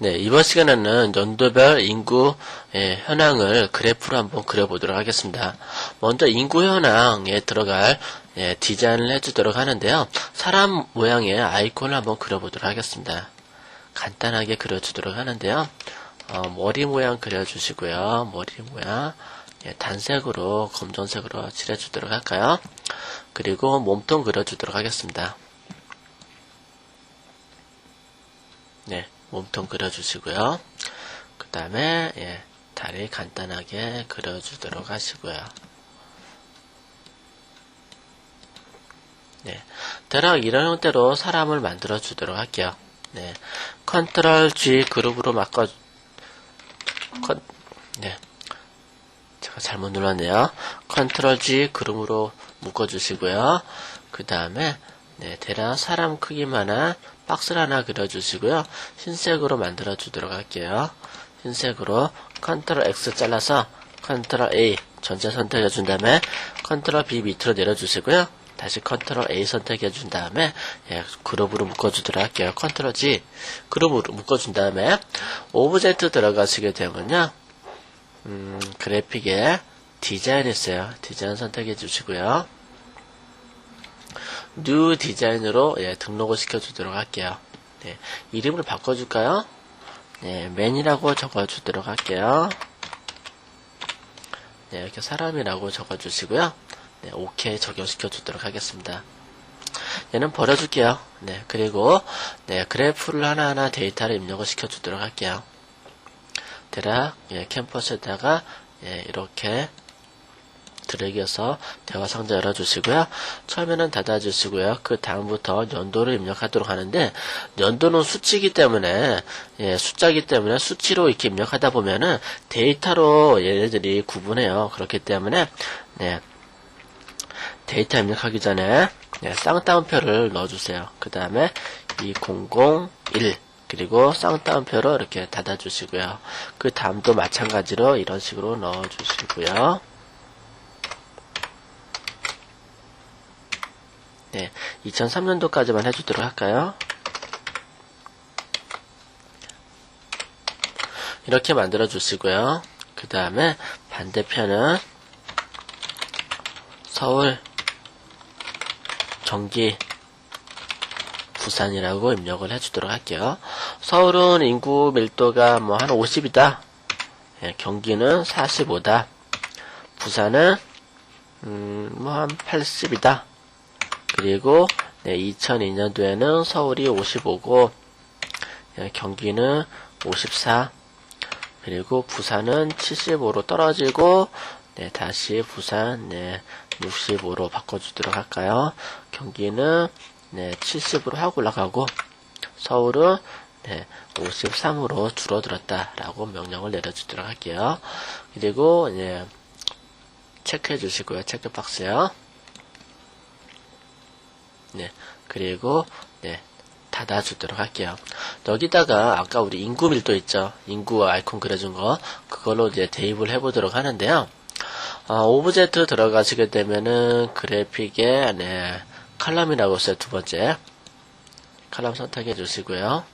네, 이번 시간에는 연도별 인구 예, 현황을 그래프로 한번 그려보도록 하겠습니다. 먼저 인구 현황에 들어갈 예, 디자인을 해주도록 하는데요. 사람 모양의 아이콘을 한번 그려보도록 하겠습니다. 간단하게 그려주도록 하는데요. 어, 머리 모양 그려주시고요. 머리 모양 예, 단색으로 검정색으로 칠해주도록 할까요? 그리고 몸통 그려주도록 하겠습니다. 네, 몸통 그려주시고요. 그 다음에 예, 다리 간단하게 그려주도록 하시고요. 네, 대략 이런 형태로 사람을 만들어 주도록 할게요. 네, 컨트롤 G 그룹으로 바꿔 컨, 네, 제가 잘못 눌렀네요. 컨트롤 G 그룹으로 묶어 주시고요. 그 다음에 네, 대략 사람 크기만한 박스를 하나 그려주시고요. 흰색으로 만들어 주도록 할게요. 흰색으로 컨트롤 X 잘라서 컨트롤 A 전체 선택해 준 다음에 컨트롤 B 밑으로 내려 주시고요. 다시 컨트롤 A 선택해 준 다음에 예, 그룹으로 묶어 주도록 할게요. 컨트롤 G 그룹으로 묶어 준 다음에 오브젝트 들어가시게 되면요. 음, 그래픽에 디자인 있어요. 디자인 선택해 주시고요. 뉴 디자인으로 예, 등록을 시켜주도록 할게요. 네, 이름을 바꿔줄까요? 네, 맨이라고 적어주도록 할게요. 네, 이렇게 사람이라고 적어주시고요. 네, 오케이 적용시켜 주도록 하겠습니다. 얘는 버려줄게요. 네, 그리고 네, 그래프를 하나하나 데이터를 입력을 시켜 주도록 할게요. 대략 예, 캠퍼스에다가 예, 이렇게 드래그해서 대화 상자 열어주시고요. 처음에는 닫아주시고요. 그 다음부터 연도를 입력하도록 하는데 연도는 수치이기 때문에 예, 숫자이기 때문에 수치로 이렇게 입력하다 보면은 데이터로 얘네들이 구분해요. 그렇기 때문에 네, 데이터 입력하기 전에 네, 쌍따옴표를 넣어주세요. 그 다음에 2001 그리고 쌍따옴표로 이렇게 닫아주시고요. 그 다음도 마찬가지로 이런 식으로 넣어주시고요. 네, 2003년도까지만 해주도록 할까요? 이렇게 만들어 주시고요. 그 다음에 반대편은 서울, 경기, 부산이라고 입력을 해주도록 할게요. 서울은 인구 밀도가 뭐 한 50이다. 예, 경기는 45다. 부산은 음, 뭐 한 80이다. 그리고 네, 2002년도에는 서울이 55고 예, 경기는 54 그리고 부산은 75로 떨어지고 네, 다시 부산 네, 65로 바꿔주도록 할까요? 경기는 네, 70으로 하고 올라가고 서울은 네, 53으로 줄어들었다라고 명령을 내려주도록 할게요. 그리고 네, 체크해 주시고요. 체크박스요. 네, 그리고 네, 닫아주도록 할게요. 여기다가 아까 우리 인구 밀도 있죠. 인구 아이콘 그려준 거 그걸로 이제 대입을 해보도록 하는데요. 어, 오브젝트 들어가시게 되면은 그래픽에 네, 칼럼이라고 있어요. 두 번째 칼럼 선택해 주시고요.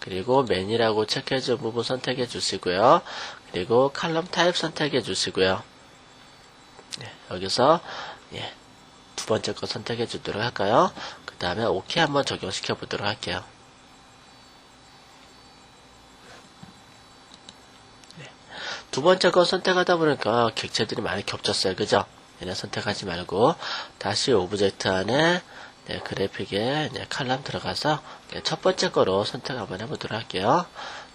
그리고 맨이라고 체크해 준 부분 선택해 주시고요. 그리고 칼럼 타입 선택해 주시고요. 네, 여기서 예, 두 번째 거 선택해 주도록 할까요? 그 다음에 OK 한번 적용시켜 보도록 할게요. 네. 두 번째 거 선택하다 보니까 객체들이 많이 겹쳤어요. 그죠? 얘네 선택하지 말고 다시 오브젝트 안에 네, 그래픽에 네, 칼럼 들어가서 네, 첫 번째 거로 선택 한번 해보도록 할게요.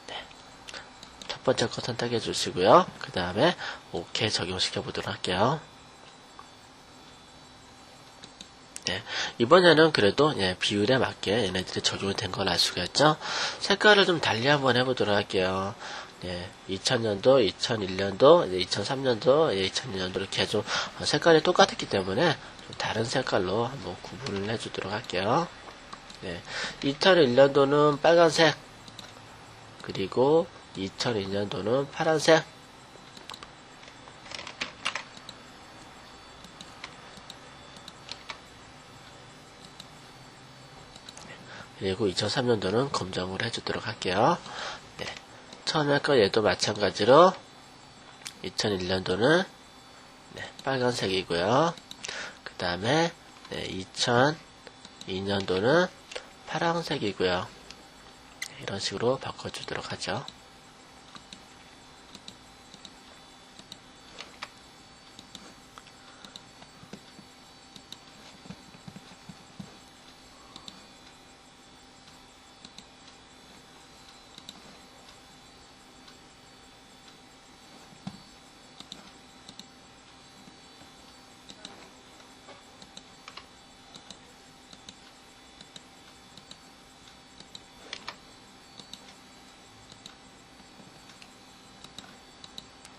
네. 첫 번째 거 선택해 주시고요. 그 다음에 OK 적용시켜 보도록 할게요. 네, 이번에는 그래도 예, 비율에 맞게 얘네들이 적용이 된걸 알 수가 있죠. 색깔을 좀 달리 한번 해보도록 할게요. 예, 2000년도, 2001년도, 2003년도, 예, 2002년도 이렇게 좀 색깔이 똑같았기 때문에 좀 다른 색깔로 한번 구분을 해주도록 할게요. 네, 2001년도는 빨간색, 그리고 2002년도는 파란색, 그리고 2003년도는 검정으로 해주도록 할게요. 네. 처음에 거 얘도 마찬가지로 2001년도는 네, 빨간색이고요. 그 다음에 네, 2002년도는 파란색이고요. 네, 이런 식으로 바꿔주도록 하죠.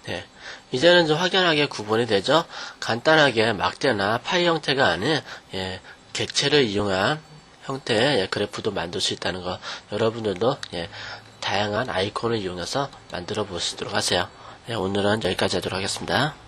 네. 이제는 좀 확연하게 구분이 되죠? 간단하게 막대나 파이 형태가 아닌, 예, 객체를 이용한 형태의 예, 그래프도 만들 수 있다는 거, 여러분들도, 예, 다양한 아이콘을 이용해서 만들어 보시도록 하세요. 예, 오늘은 여기까지 하도록 하겠습니다.